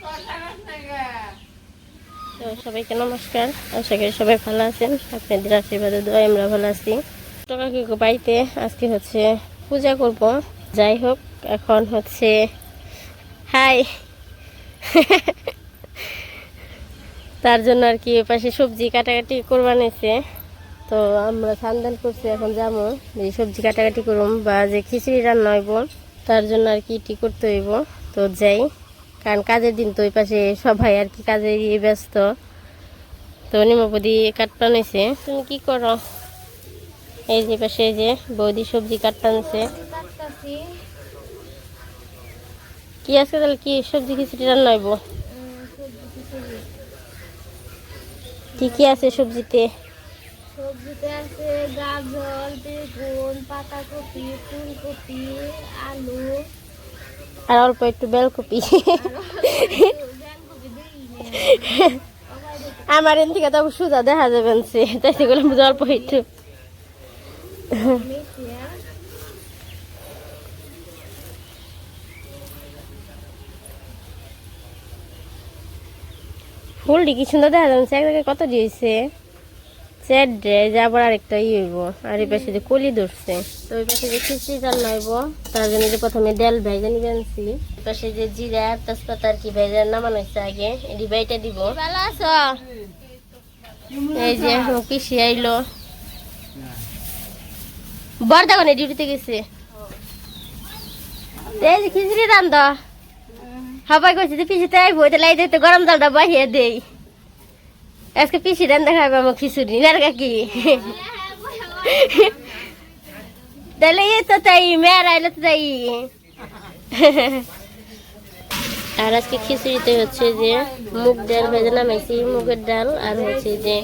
তো সবাইকে নমস্কার। আশা করি সবাই ভালো আছেন। আপনাদের আশীর্বাদে দোয়া আমরা ভালো আছি। টাকা কি বাড়িতে আজকে হচ্ছে পূজা করব। যাই হোক, এখন হচ্ছে হাই। তার জন্য আর কি পাশে সবজি কাটাকাটি করবা নিয়েছে তো আমরা সান্দান করছি, এখন যাব। যে সবজি কাটাকাটি করুম বা যে খিচুড়ি রান্না হইব, তার জন্য আর কি টি করতে হইব। তো যাই। কারণ কাজের দিন তো ওই পাশে সবাই আর কি কাজে ব্যস্ত। তো নিমপদি কাটপা নিছে তুমি কি করো? এই যে পাশে যে বৌদি সবজি কাটপা নিছে কি আজকে তাহলে কি সবজি খিচুড়ি রান্না হইব? কি কি আছে সবজিতে? সবজিতে আছে গাজর, বেগুন, পাতাকপি, ফুলকপি, আলু। আর অল্প একটু বেলকপি। আমার এন থেকে তো সুদা দেখা যাবেন সে, তাই সেগুলো অল্প একটু। ফুলটি কি সুন্দর দেখা যাচ্ছে? এক জায়গায় কত দিয়েছে? আরেকটা ই হইব আর এই পাশে যে কলি ধরছে। তো ওই পাশে যে খিচড়ি রান্না হইব তার জন্য যে প্রথমে ভেজে পাশে যে জিরা তেজপাতা আর কি ভেজে নামানো হয়েছে আগে এটি বাইটা দিব। ভালো আছো? এই যে আমার পিসি আইলো। বর্দা কোনে ডিউটিতে গেছে? এই যে খিচড়ি রান্ধ। সবাই কইছে যে আইবো দিতে গরম জলটা বাহিয়ে দেই। আজকে পিসি রান্না খাবে আমার খিচুড়ি। না কাকি তাহলে এই তো তাই মেয়ের আইলে তো তাই। আর আজকে খিচুড়িতে হচ্ছে যে মুগ ডাল ভেজে নামাইছি মুগের ডাল আর হচ্ছে যে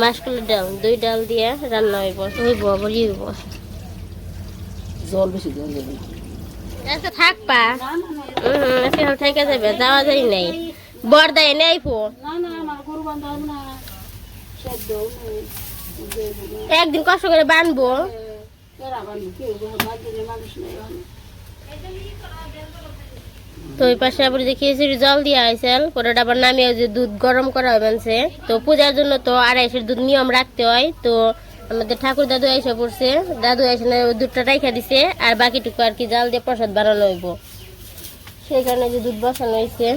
মাসকলের ডাল দুই ডাল দিয়ে রান্না হইব হইব বলি হইব। জল বেশি জল দেবে আজকে থাকবা হুম আজকে হাল থেকে যাবে যাওয়া যায় নাই। বর্দায় নেই ফো না না একদিন কষ্ট করে বানবো। তো ওই পাশে আবার যে খিচুড়ি জল দিয়ে আইসেল পরে আবার নামিয়ে যে দুধ গরম করা হয় মানছে তো পূজার জন্য তো আড়াইশের দুধ নিয়ম রাখতে হয়। তো আমাদের ঠাকুর দাদু এসে পড়ছে। দাদু এসে না দুধটা রাইখা দিছে। আর বাকিটুকু আর কি জাল দিয়ে প্রসাদ বানানো হইব। সেই কারণে যে দুধ বসানো হয়েছে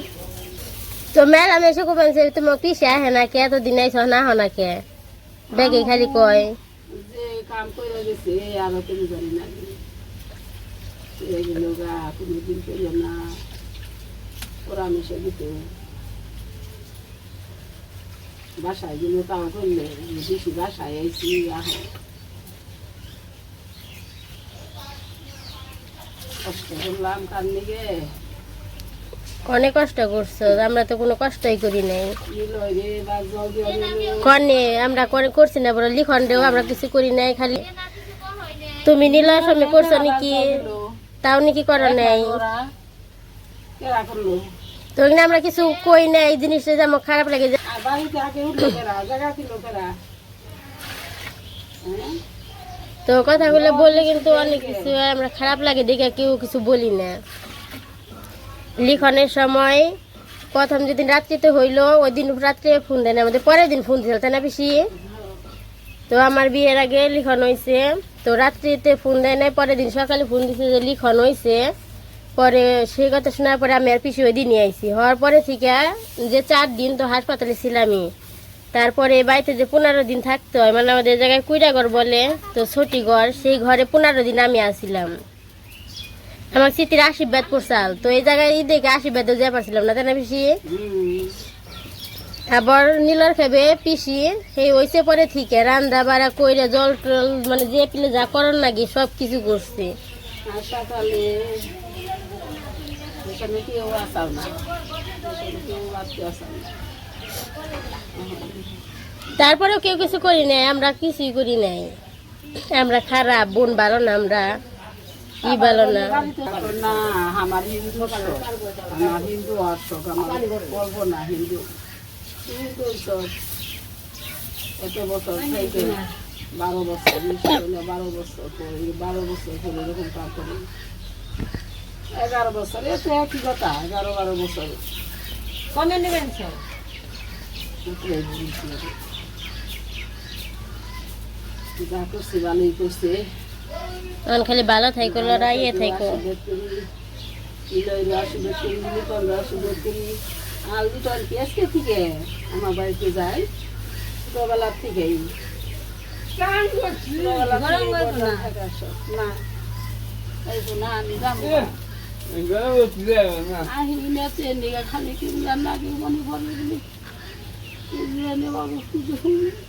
তো ম্যাডাম এসে কোপানছে তোমার পিসে আহে না কে এতদিন আইস না হো না কে ব্যাগে খালি কয়। যে কাম করে গেছে আর তুমি জানি না এগুলো গা কোনোদিন পেলাম না। পরামর্শ দিত বাসায় গেল করলে বেশি বাসায় আহ কষ্ট করলাম নিগে। অনেক কষ্ট করছ, আমরা তো কোনো কষ্টই করি নাই। কনে আমরা করে, করছি না বড় লিখন দেও আমরা কিছু করি নাই, খালি তুমি নীলার সময় করছ নাকি, তাও নাকি করো নাই। তো আমরা কিছু কই নাই, এই জিনিসটা যে আমার খারাপ লাগে তো কথাগুলো বললে কিন্তু অনেক কিছু, আমরা খারাপ লাগে, দেখে কেউ কিছু বলি না। লিখনের সময় প্রথম যেদিন রাত্রিতে হইল, ওই দিন রাত্রে ফোন দেয় না, আমাদের পরের দিন ফোন দিল তাই না বেশি তো আমার বিয়ের আগে লিখন হয়েছে তো রাত্রিতে ফোন দেয় নাই, পরের দিন সকালে ফোন দিছে যে লিখন হয়েছে পরে সেই কথা শোনার পরে আমি আর পিসি ওই দিন নিয়ে আইসি হওয়ার পরে থেকে যে চার দিন তো হাসপাতালে ছিলামই। তারপরে বাড়িতে যে পনেরো দিন থাকতে হয় মানে আমাদের জায়গায় কুইরা ঘর বলে, তো ছুটি ঘর সেই ঘরে পনেরো দিন আমি আসছিলাম আমার স্মৃতির আশীর্বাদ পড়ছাল তো এই জায়গায় ঈদ দেখে আশীর্বাদও যেতে পারছিলাম না বেশি হুম আবার নীলর খেবে পিসি সেই হইছে পরে থেকে রান্দা বাড়া কইরা জল টল মানে যে পিলে যা করার নাকি সব কিছু করছে তারপরেও কেউ কিছু করি নাই আমরা কিছুই করি নাই। আমরা খারাপ বোন না আমরা। কি ভালো না? না আমার হিন্দু। আমার হিন্দু অশোক আমার বলব না হিন্দু। হিন্দু এত বছর থেকে বারো বছর বারো বছর করি বারো বছর করে এরকম কাজ করি এগারো বছর এত একই কথা এগারো বারো বছর। কমে নেবেন স্যার যা করছে ভালোই করছে। এখন খালি ভালো থাইকো লড়াই ইয়ে থাইকো আল দুটো আর কি আজকে থেকে আমার বাড়িতে যাই ছোটবেলার থেকেই করব না। না আমি যাব খালি কি রান্না কি মনে পড়ে বাবু পুজো হারাম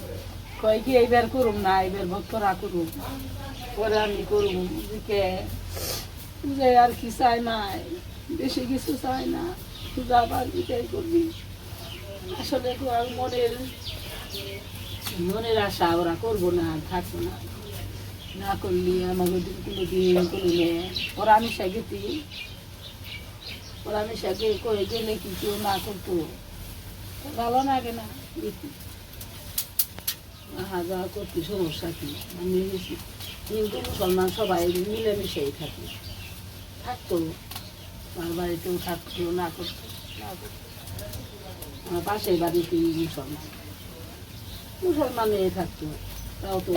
কয় কি, এইবার করুম না, এইবার ভক্তরা করুম। পরে আমি করুম দিকে পূজায় আর কি চাই নাই, বেশি কিছু চাই না, পূজা আবার দিকেই করবি। আসলে মনের মনের আশা ওরা করব না থাকব না। না করলি আমাকে দিন কোনো দিন করলে, ওরা আমি সাগেতি ওরা আমি সাগে করে গেলে কি কেউ না করতো। ভালো লাগে না আহা যাওয়া করতে সমস্যা কি? আমি হিন্দু মুসলমান সবাই মিলেমিশেই থাকি। থাকতো আমার বাড়িতেও থাকতো না করতো না করতো। আমার পাশের বাড়িতেই মুসলমান। মুসলমানে থাকতো।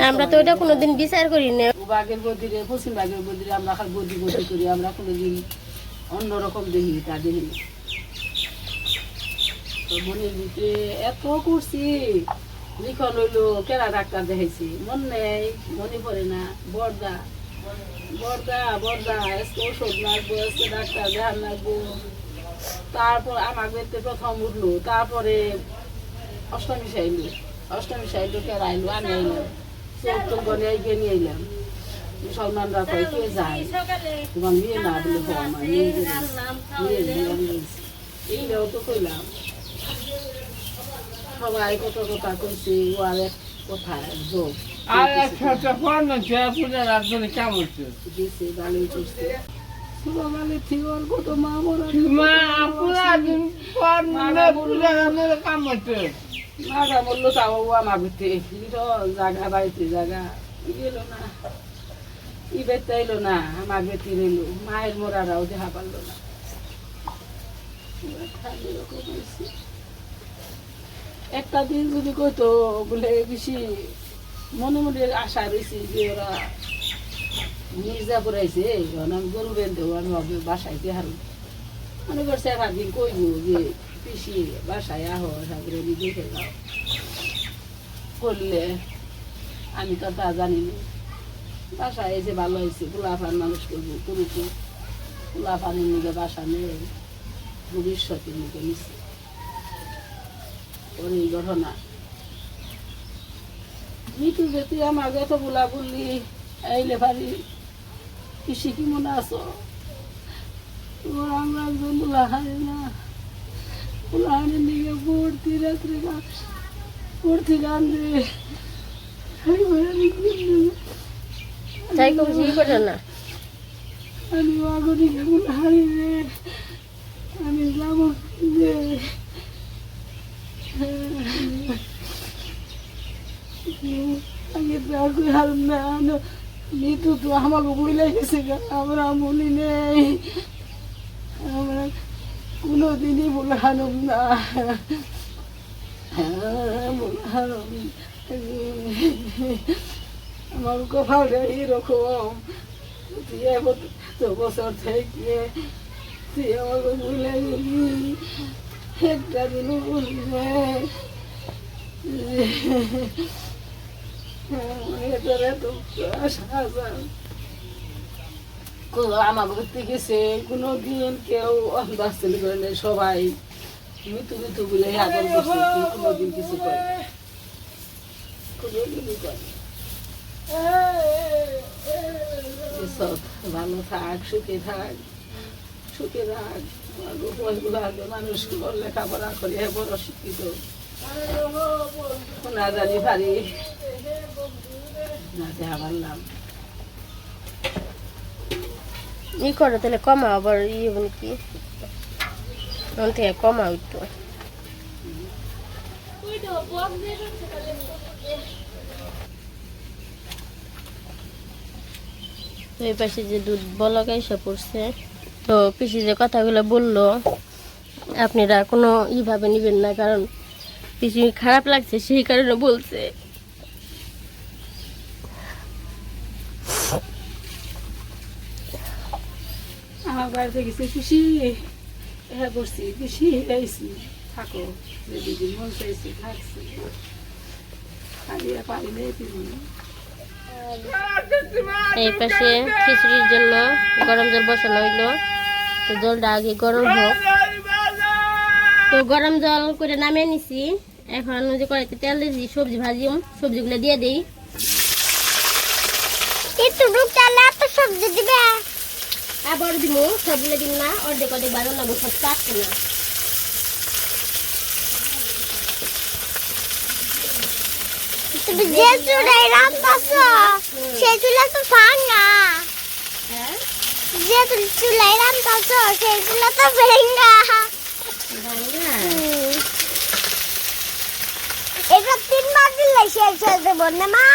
আমরা তো ওটা কোনোদিন বিচার করি না বাঘের বদিরে পশ্চিম বাঘের বদিরে আমরা খালি বদি বদি করি আমরা কোনোদিন অন্যরকম দেখি তা দেখি মনের ভিতরে এত করছি। লিখন হইল কেরা ডাক্তার দেখাইছি, মন নেই, মনে পড়ে না বর্দা বর্দা বর্দা আজকে ওষুধ লাগবো আজকে ডাক্তার দেখান লাগবো। তারপর আমার বেতে প্রথম উঠল, তারপরে অষ্টমী সাইলো অষ্টমী সাইলো কেরা আইলো আমি আইলাম চোখ গনে এগিয়ে নিয়ে এলাম মুসলমানরা কয়, কে যায়? তোমার বিয়ে না বলে আমার নিয়ে গেলে নিয়ে গেলে আমি গেছি। এইটাও তো কইলাম। সবাই কত কথা কইছে ও আর এক কথা যোগ আর একসাথে পড়ানো চেয়ে পূজা রাখলে কেমন দিছে ভালোই করছে। বাড়িতে জায়গা গেল না ই বেতে এলো না আমার বেতি রইল মায়ের মোরারাও দেখা পারল না। একটা দিন যদি কইতো বলে বেশি মনে মনে আশা রয়েছে যে ওরা মির্জাপুর আইছে এখন আমি গরু বেঁধেও আমি ভাবি বাসায় হারু মনে করছে একটা দিন কইব যে পিসি বাসায় আহ সাগরে দেখে যাও। করলে আমি তো তা জানি না। বাসায় এসে ভালো হয়েছে পোলাফান মানুষ করব করুক পোলাফানের নিকে বাসা নেই, ভবিষ্যতের নিকে নিচ্ছে ওর এই ঘটনা যেতে আমার যত বলা বললি এইলে পারি কৃষি কি মনে আছো? আমরা একজন বলা হয় না। উলাহানের দিকে পড়তি রাত্রে পড়তি কান্দে তাই কম ই করো না আমি আগুনিকে উলাহারি রে। আমি যাব আমি তো আর কই হারুম না তো আমাকে বইলে গেছে আমরা মনে নেই আমরা কোনো দিনই বলে হারুম না বলে হারুম আমার কপালটা এরকম তুই এত বছর থেকে তুই আমাকে ভুলে গেলি একটা দিনও বলি নাই এটার এত আশা যায় আমার ঘুরতে গেছে, কোনো দিন কেউ বাস্তেল করে নেই, সবাই মৃত্যু মৃত্যু বলে দিন কিছু করে ভালো থাক, সুখে থাক সুখে থাক। বয়সগুলো আগে মানুষগুলো লেখাপড়া করে বড় শিক্ষিত না জানি না দেখা পারলাম ই করো তাহলে কমা আবার বলি কি ওখান থেকে কমাও একটু এই পাশে যে দুধ বলক এসে পড়ছে তো পিসি যে কথাগুলো বলল আপনারা কোনো ইভাবে নেবেন না কারণ পিসি খারাপ লাগছে সেই কারণে বলছে। আমার বাড়িতে গেছে খুশি। হ্যাঁ করছি খুশি। থাকো যে দিদি মন চাইছি থাকছি। খালি পারি নেই এই পাশে খিচুড়ির জন্য গরম জল বসানো হইল। তো জলটা আগে গরম হোক। তো গরম জল করে নামিয়ে নিছি। এখন ওই যে কড়াইতে তেল দিয়েছি সবজি ভাজি সবজিগুলো দিয়ে দিই। একটু ঢুকতালে এত সবজি দিবে? আবার দিব সবগুলো দিব না অর্ধেক অর্ধেক বারো লাগবো সব চাটছে না। যে চুলাই রান্তাছ সেই চুলা তো ভাঙা হ্যাঁ? যে চুলাই রান্তাছ সেই চুলা তো ভেঙ্গা ভাঙা এটা তিনবার দিলে শেষ হয়ে যাব না মা?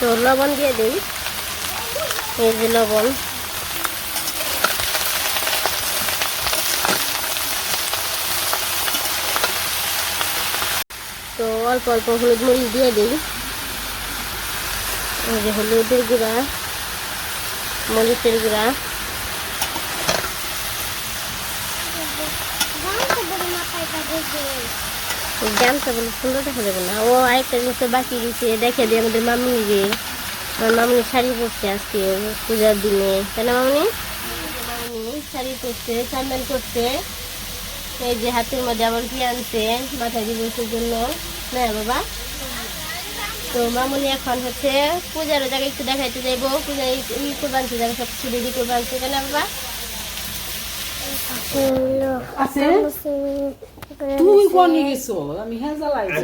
তো লবণ দিয়ে দিই। এই যে লবণ। তো অল্প অল্প হলুদ মরিচ দিয়ে দিই। এই যে হলুদের গুঁড়া, মরিচের গুঁড়া। জানতে বলে সুন্দর দেখা যাবে না। ও আরেকটা জিনিস বাকি গেছে দেখে দিই আমাদের মামনিকে আমার মামনি শাড়ি পরছে আজকে পূজার দিনে। তাই না মামনি? মামনি শাড়ি পরছে চান্দান করছে এই যে হাতের মধ্যে আবার কি আনছে? মাথায় দিবসের জন্য? না বাবা। তো মামনি এখন হচ্ছে পূজার জায়গায় একটু দেখাইতে যাইবো। পূজায় ই করব আনছে সব কিছু রেডি করব আনছে তাই না বাবা? আছে? তুই কোনি গেছো? আমি হ্যাঁ জ্বালাইছি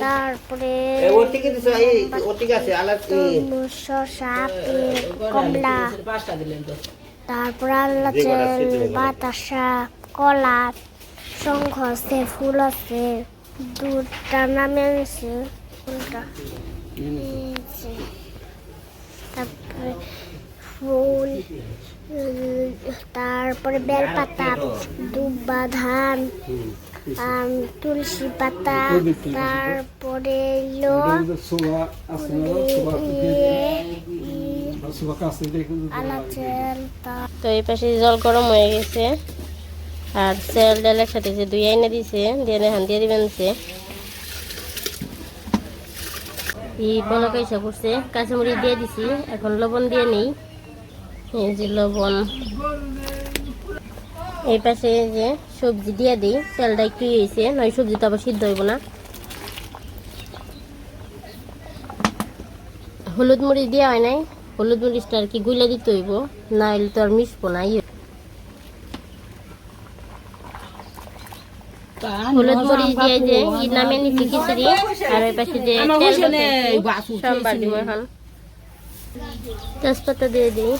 তারপরে আছে কমলা তারপর আল্লাহ বাতাসা কলা শঙ্খ আছে ফুল আছে দুধটা নামে আনছে ফুলটা তারপরে ফুল উম, তারপরে বেলপাতা দুব্বা ধান তুলসী পাতা তারপরে তো এই পাশে জল গরম হয়ে গেছে আর তেল ডাল একসাথে যে দুই আইনে দিছে দিয়ে হান দিয়ে দিবেন সে এই বলক ইসা করছে কাঁচামরিচ দিয়ে দিছি এখন লবণ দিয়ে নেই। এই যে লবণ এই পাশে যে সবজি দিয়ে দিই তেলটা একটু ইয়ে হয়েছে নয় সবজি তো আবার সিদ্ধ হইব না। হলুদ মরিচ দেওয়া হয় নাই হলুদ মরিচটা আর কি গুলে দিতে হইব না হলে তো আর মিশবো না ইয়ে। হলুদ মরিচ দিয়ে যে ই নামে নিচ্ছি খিচুড়ি আর ওই পাশে যে তেল সোমবার দিব এখন। তেজপাতা দিয়ে দিই।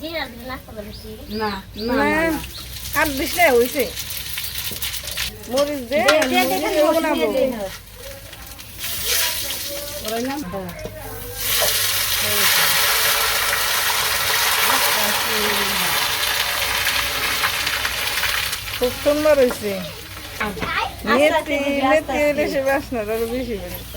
জিরা দিলে নাস্তা বানাচ্ছি না না। না আর দিস হইছে। মরিচ দে বানাবো ওরাই না? খুব সুন্দর হয়েছে এলে সে বাসনাটা আরও বেশি বেড়েছে।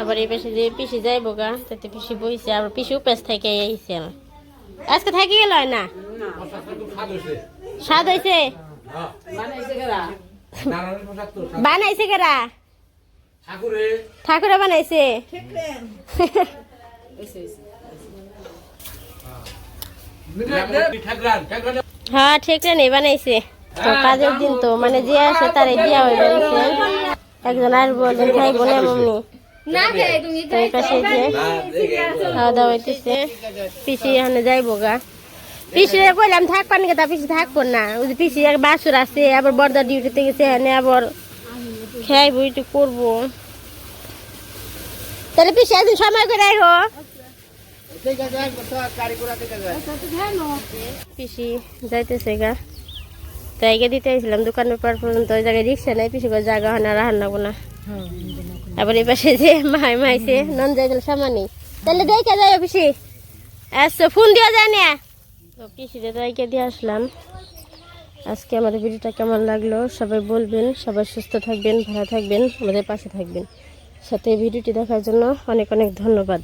আবার এই পাশে যে পিসি যাইব গা, তাতে পিসি বইছে, আবার পিসি উপাস থেকে আইছে আজকে থাকি গেল না? স্বাদ হয়েছে বানাইছে কেরা ঠাকুরে বানাইছে। হ্যাঁ ঠিক নেই বানাইছে। তো কাজের দিন তো মানে যে আসে তারে দিয়া হয়ে একজন আসব, একজন খাইবো না মমনি খাওয়া দাওয়া হইতেছে। পিসি এখানে যাইবো গা। পিসি কইলাম থাকবা নাকি তা পিসি থাকব না। ওই পিসি এক বাসুর আছে আবার বর্দা ডিউটিতে গেছে এখানে আবার খাইবো একটু করব। তাহলে পিসি একদিন সময় করে আইহো পিসি যাইতেছে গা। দিতে দোকান ব্যাপার পর্যন্ত ওই জায়গায় রিক্সা নাই পিসি জায়গা হয় না রাহান নাবো না আবার এই পাশে যে মাই মাইছে নন যাই গেল সামানি। তাহলে দেখে যাই পিসি আচ্ছা ফোন দিয়ে যায় না? তো পিসিতে দাইকে দিয়ে আসলাম। আজকে আমাদের ভিডিওটা কেমন লাগল? সবাই বলবেন সবাই সুস্থ থাকবেন ভালো থাকবেন আমাদের পাশে থাকবেন। সাথে ভিডিওটি দেখার জন্য অনেক অনেক ধন্যবাদ।